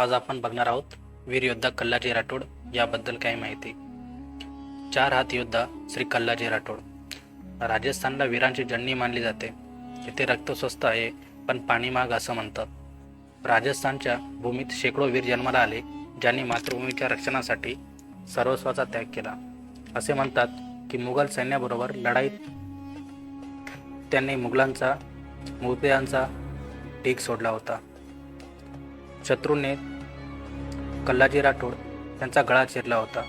आज आपण बघणार आहोत वीर योद्धा कल्लाजी राठोड याबद्दल काही माहिती. चार हात योद्धा श्री कल्लाजी राठोड. राजस्थानला वीरांची जननी मानली जाते. इथे रक्त स्वस्त आहे पण पाणी माग असं म्हणतात. राजस्थानच्या भूमीत शेकडो वीर जन्माला आले ज्यांनी मातृभूमीच्या रक्षणासाठी सर्वस्वाचा त्याग केला. असे म्हणतात की मुघल सैन्याबरोबर लढाईत त्यांनी मुघलांचा मुर्द्यांचा टीक सोडला होता. शत्रूने कल्लाजी राठोड यांचा गळा चिरला होता.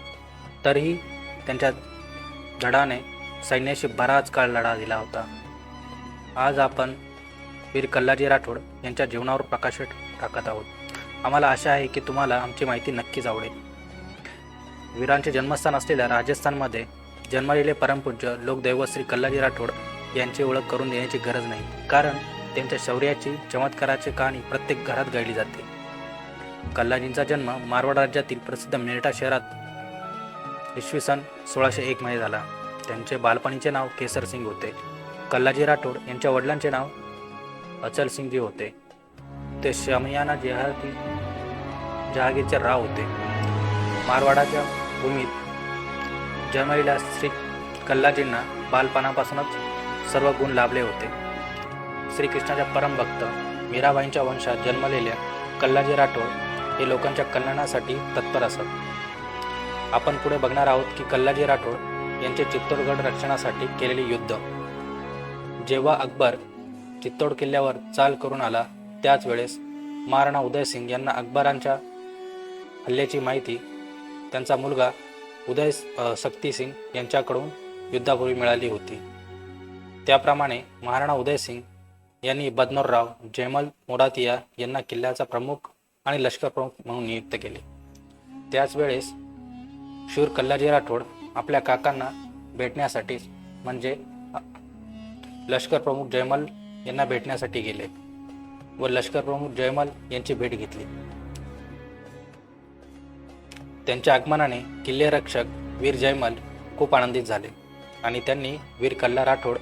तरीही त्यांच्या धडाने सैन्याशी बराच काळ लढा दिला होता. आज आपण वीर कल्लाजी राठोड यांच्या जीवनावर प्रकाश टाकत आहोत. आम्हाला आशा आहे की तुम्हाला आमची माहिती नक्कीच आवडेल. वीरांचे जन्मस्थान असलेल्या राजस्थानमध्ये जन्मलेले परमपूज्य लोकदैवत श्री कल्लाजी राठोड यांची ओळख करून देण्याची गरज नाही. कारण त्यांच्या शौर्याची चमत्काराची कहाणी प्रत्येक घरात गायली जाते. कल्लाजींचा जन्म मारवाड राज्यातील प्रसिद्ध मेरठा शहरात इसवी सन सोळाशे एकमध्ये झाला. त्यांचे बालपणीचे नाव केसर सिंग होते. कल्लाजी राठोड यांच्या वडिलांचे नाव अचल सिंगजी होते. ते शमयाना जहागी जहागीरचे राव होते. मारवाडाच्या भूमीत जन्मलेल्या श्री कल्लाजींना बालपणापासूनच सर्व गुण लाभले होते. श्रीकृष्णाच्या परमभक्त मीराबाईंच्या वंशात जन्मलेल्या कल्लाजी राठोड हे लोकांच्या कल्याणासाठी तत्पर असत. आपण पुढे बघणार आहोत की कल्लाजी राठोड यांचे चित्तोडगड रक्षणासाठी केलेले युद्ध. जेव्हा अकबर चित्तोड किल्ल्यावर चाल करून आला त्याच वेळेस महाराणा उदयसिंग यांना अकबरांच्या हल्ल्याची माहिती त्यांचा मुलगा उदय सक्तीसिंग शक्तिसिंग यांच्याकडून युद्धापूर्वी मिळाली होती. त्याप्रमाणे महाराणा उदयसिंग यांनी बदनोरराव जयमल मोडातिया यांना किल्ल्याचा प्रमुख आणि लष्कर प्रमुख म्हणून नियुक्त केले. त्याच वेळेस शूर कल्लाजी राठोड आपल्या काकांना भेटण्यासाठी म्हणजे लष्करप्रमुख लष्कर प्रमुख जयमल यांना भेटण्यासाठी गेले व लष्कर प्रमुख जयमल यांची भेट घेतली. त्यांच्या आगमनाने किल्ले रक्षक वीर जयमल खूप आनंदित झाले आणि त्यांनी वीर कल्ला राठोड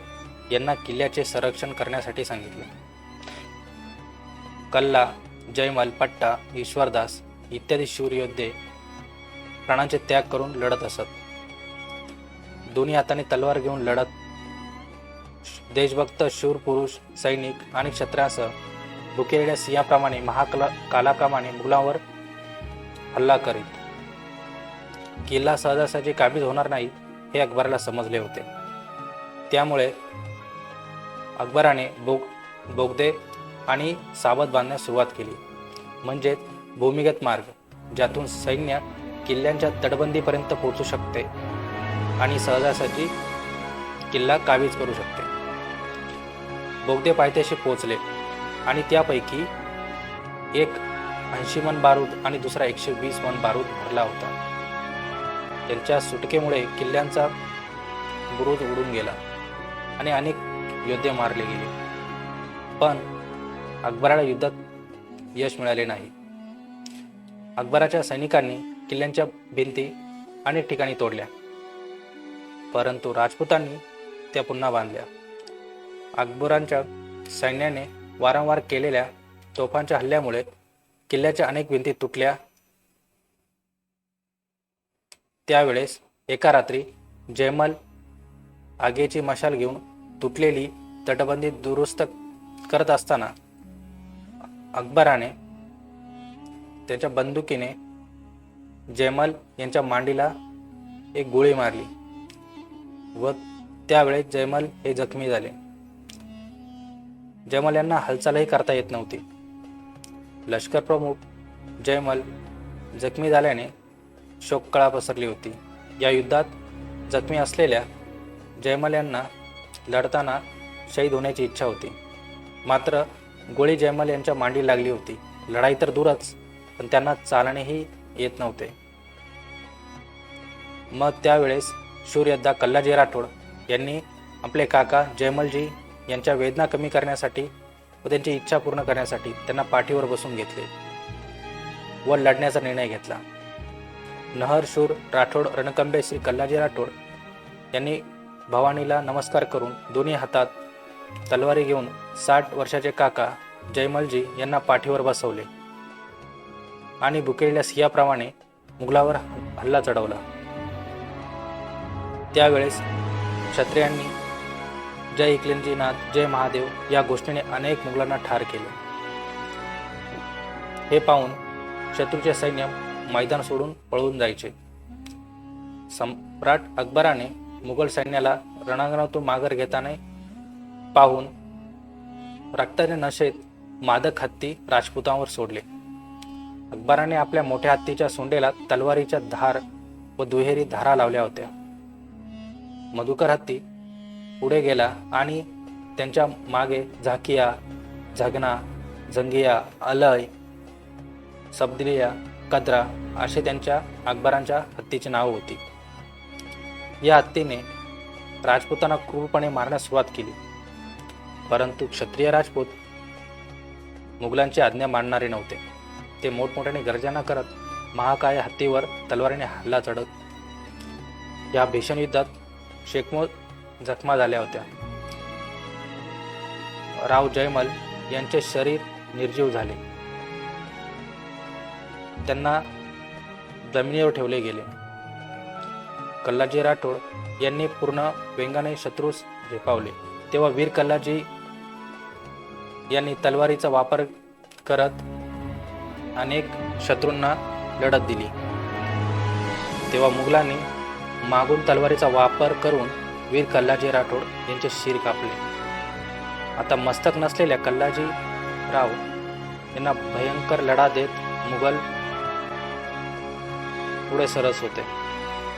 यांना किल्ल्याचे संरक्षण करण्यासाठी सांगितले. कल्ला जयमल पट्टा ईश्वरदास इत्यादी शूर योद्धे प्राणांचे त्याग करून लढत असत. दोन्ही हाताने तलवार घेऊन लढत देशभक्त शूर पुरुष सैनिक आणि क्षत्रासह भुकेलेल्या सिंहाप्रमाणे महाकला कालाप्रमाणे मुलांवर हल्ला करीत. किल्ला सहजासहजी काबीज होणार नाही हे अकबराला समजले होते. त्यामुळे अकबराने बोग बोगदे आणि सावध बांधण्यास सुरुवात केली. म्हणजेच भूमिगत मार्ग ज्यातून सैन्य किल्ल्यांच्या तटबंदीपर्यंत पोहोचू शकते आणि सहजासहजी किल्ला काबीज करू शकते. बोगदे पायथ्याशी पोहोचले आणि त्यापैकी एक ऐंशी मन बारूद आणि दुसरा एकशे वीस मन बारूद भरला होता. त्यांच्या सुटकेमुळे किल्ल्यांचा बुरुज उडून गेला आणि अनेक योद्धे मारले गेले. पण अकबराला युद्धात यश मिळाले नाही. अकबराच्या सैनिकांनी किल्ल्यांच्या भिंती अनेक ठिकाणी तोडल्या. परंतु राजपुतांनी त्या पुन्हा बांधल्या. अकबरांच्या सैन्याने वारंवार केलेल्या तोफांच्या हल्ल्यामुळे किल्ल्याच्या अनेक भिंती तुटल्या. त्यावेळेस एका रात्री जयमल आगेची मशाल घेऊन तुटलेली तटबंदी दुरुस्त करत असताना अकबराने त्याच्या बंदुकीने जयमल यांच्या मांडीला एक गोळी मारली व त्यावेळेस जयमल हे जखमी झाले. जयमल यांना हालचालही करता येत नव्हती. लष्कर प्रमुख जयमल जखमी झाल्याने शोककळा पसरली होती. या युद्धात जखमी असलेल्या जयमल यांना लढताना शहीद होण्याची इच्छा होती. मात्र गोळी जयमल यांच्या मांडी लागली होती. लढाई तर दूरच पण त्यांना चालणेही येत नव्हते. मग त्यावेळेस शूरयोद्धा कल्लाजी राठोड यांनी आपले काका जयमलजी यांच्या वेदना कमी करण्यासाठी व त्यांची इच्छा पूर्ण करण्यासाठी त्यांना पाठीवर बसून घेतले व लढण्याचा निर्णय घेतला. नहर शूर राठोड रणकंबे श्री कल्लाजी राठोड यांनी भवानीला नमस्कार करून दोन्ही हातात तलवारी घेऊन साठ वर्षाचे काका जयमलजी यांना पाठीवर बसवले. आणि भुकेलेल्या सियाप्रमाणे मुघलावर हल्ला चढवला. त्यावेळेस क्षत्रियांनी जय एकलिंगजी नाथ जय महादेव या गोष्टीने अनेक मुघलांना ठार केले. हे पाहून शत्रूचे सैन्य मैदान सोडून पळून जायचे. सम्राट अकबराने मुघल सैन्याला रणांगणातून माघार घेताना पाहून रक्ताने नशेत मादक हत्ती राजपुतांवर सोडले. अकबराने आपल्या मोठ्या हत्तीच्या सोंडेला तलवारीच्या धार व दुहेरी धारा लावल्या होत्या. मधुकर हत्ती पुढे गेला आणि त्यांच्या मागे झाकिया झगना जंगिया अलय सबदिलिया कद्रा असे त्यांच्या अकबरांच्या हत्तीची नावं होती. या हत्तीने राजपुतांना क्रूरपणे मारण्यास सुरुवात केली. परंतु क्षत्रिय राजपूत मुघलांची आज्ञा मानणारे नव्हते. ते मोठमोठ्याने गर्जना करत महाकाय हत्तीवर तलवारीने हल्ला चढत या भीषण युद्धात शेकमो जखमा झाल्या होत्या. राव जयमल यांचे शरीर निर्जीव झाले. त्यांना जमिनीवर ठेवले गेले. कल्लाजी राठोड यांनी पूर्ण वेंगाने शत्रूस झेपावले. तेव्हा वीर कल्लाजी यांनी तलवारीचा वापर करत अनेक शत्रूंना लढत दिली. तेव्हा मुघलांनी मागून तलवारीचा वापर करून वीर कल्लाजी राठोड यांचे शिर कापले. आता मस्तक नसलेल्या कल्लाजी राव यांना भयंकर लढा देत मुघल पुढे सरस होते.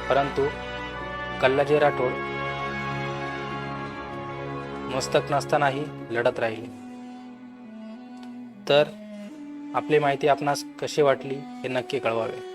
परंतु कल्लाजी राठोड मस्तक नसतानाही लढत राहिले. तर आपली माहिती आपणास कशी वाटली हे नक्की कळवावे.